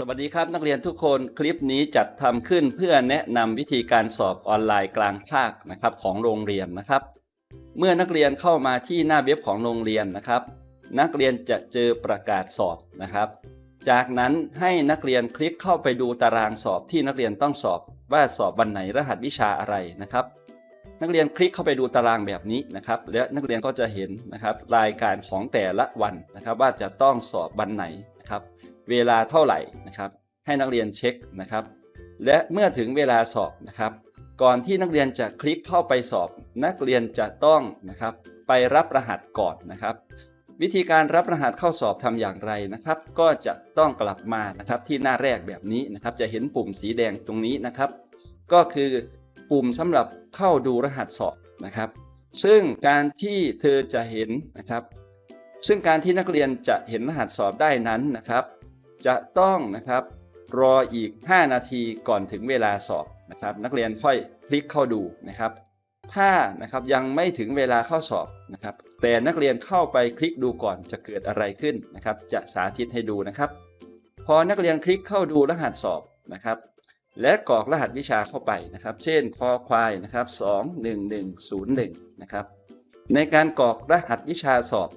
สวัสดีครับนักเรียนทุกคนคลิปนี้จัดทำขึ้นเพื่อแนะนำวิธีการสอบออนไลน์กลางภาคนะครับของโรงเรียนนะครับ เมื่อนักเรียนเข้ามาที่หน้าเว็บของโรงเรียนนะครับ นักเรียนจะเจอประกาศสอบนะครับ จากนั้นให้นักเรียนคลิกเข้าไปดูตารางสอบที่นักเรียนต้องสอบว่าสอบวันไหนรหัสวิชาอะไรนะครับ นักเรียนคลิกเข้าไปดูตารางแบบนี้นะครับ และนักเรียนก็จะเห็นนะครับรายการของแต่ละวันนะครับ ว่าจะต้องสอบวันไหนนะครับ เวลาเท่าไหร่นะครับ ให้นักเรียนเช็คนะครับ และเมื่อถึงเวลาสอบนะครับ ก่อนที่นักเรียนจะคลิกเข้าไปสอบ นักเรียนจะต้องนะครับ ไปรับรหัสก่อนนะครับ วิธีการรับรหัสเข้าสอบทำอย่างไรนะครับ ก็จะต้องกลับมานะครับที่หน้าแรกแบบนี้นะครับ จะเห็นปุ่มสีแดงตรงนี้นะครับ ก็คือปุ่มสำหรับเข้าดูรหัสสอบนะครับ ซึ่งการที่เธอจะเห็นนะครับซึ่งการที่นักเรียนจะเห็นรหัสสอบได้นั้นนะครับ จะต้องนะครับรออีก 5 นาทีก่อนถึงเวลาสอบนะครับ นักเรียนค่อยคลิกเข้าดูนะครับ ถ้านะครับยังไม่ถึงเวลาเข้าสอบนะครับ แต่นักเรียนเข้าไปคลิกดูก่อนจะเกิดอะไรขึ้นนะครับ จะสาธิตให้ดูนะครับ พอนักเรียนคลิกเข้าดูรหัสสอบนะครับ และกรอกรหัสวิชาเข้าไปนะครับ เช่นคอควายนะครับ21101นะครับในการกรอกรหัสวิชาสอบ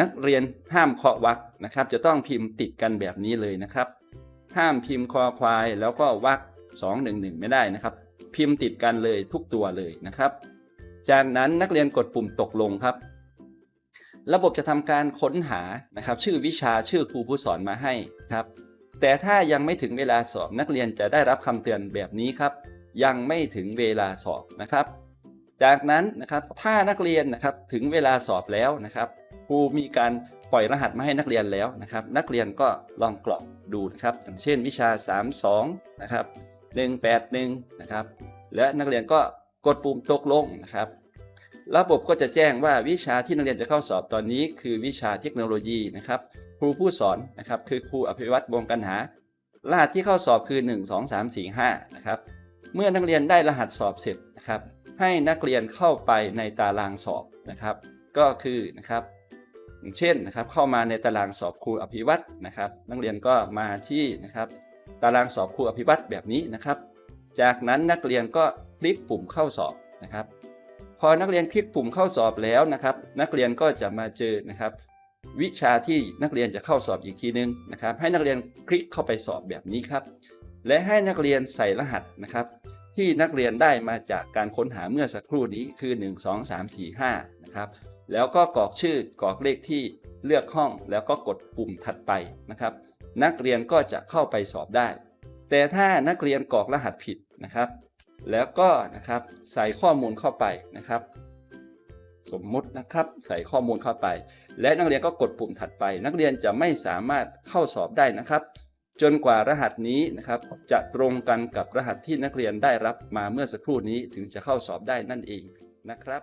นักเรียนห้ามเคาะวรรคนะครับ จะต้องพิมพ์ติดกันแบบนี้เลยนะครับ ห้ามพิมพ์คอควายแล้วก็วรรค211 ไม่ได้นะครับ พิมพ์ติดกันเลยทุกตัวเลยนะครับ จากนั้นนักเรียนกดปุ่มตกลงครับ ระบบจะทำการค้นหานะครับ ชื่อวิชาชื่อครูผู้สอนมาให้ครับ แต่ถ้ายังไม่ถึงเวลาสอบนักเรียนจะได้รับคำเตือนแบบนี้ครับ ยังไม่ถึงเวลาสอบนะครับ จากนั้นนะครับถ้านักเรียนนะครับถึงเวลาสอบแล้วนะครับ ครูมีการปล่อยรหัสมาให้นักเรียนแล้วนะครับ นักเรียนก็ลองกรอกดูนะครับ อย่างเช่นวิชา 32 นะครับ 181 นะครับ และนักเรียนก็กดปุ่มตกลงนะครับ ระบบก็จะแจ้งว่าวิชาที่นักเรียนจะเข้าสอบตอนนี้ คือวิชาเทคโนโลยีนะครับ ครูผู้สอนนะครับ คือครูอภิวัตรวงกันหารหัสที่เข้าสอบคือ 1 2 3 4 5 นะครับ เมื่อนักเรียนได้รหัสสอบเสร็จนะครับ ให้นักเรียนเข้าไปในตารางสอบนะครับ ก็คือนะครับ อย่างเช่นนะครับเข้ามาในตารางสอบครูอภิวัตนะครับ นักเรียนก็มาที่นะครับตารางสอบครูอภิวัตแบบนี้นะครับ จากนั้นนักเรียนก็คลิกปุ่มเข้าสอบนะครับ พอนักเรียนคลิกปุ่มเข้าสอบแล้วนะครับ นักเรียนก็จะมาเจอนะครับ วิชาที่นักเรียนจะเข้าสอบอีกทีนึงนะครับ ให้นักเรียนคลิกเข้าไปสอบแบบนี้ครับ และให้นักเรียนใส่รหัสนะครับ ที่นักเรียนได้มาจากการค้นหาเมื่อสักครู่นี้คือ 1 2 3 4 5นะครับ แล้วก็กรอกชื่อกรอกเลขที่เลือกห้องแล้วก็กดปุ่มถัดไปนะครับ นักเรียนก็จะเข้าไปสอบได้ แต่ถ้านักเรียนกรอกรหัสผิดนะครับ แล้วก็นะครับใส่ข้อมูลเข้าไปนะครับ สมมุตินะครับใส่ข้อมูลเข้าไป และนักเรียนก็กดปุ่มถัดไป นักเรียนจะไม่สามารถเข้าสอบได้นะครับ จนกว่ารหัสนี้นะครับ จะตรงกันกับรหัสที่นักเรียนได้รับมาเมื่อสักครู่นี้ถึงจะเข้าสอบได้นั่นเองนะครับ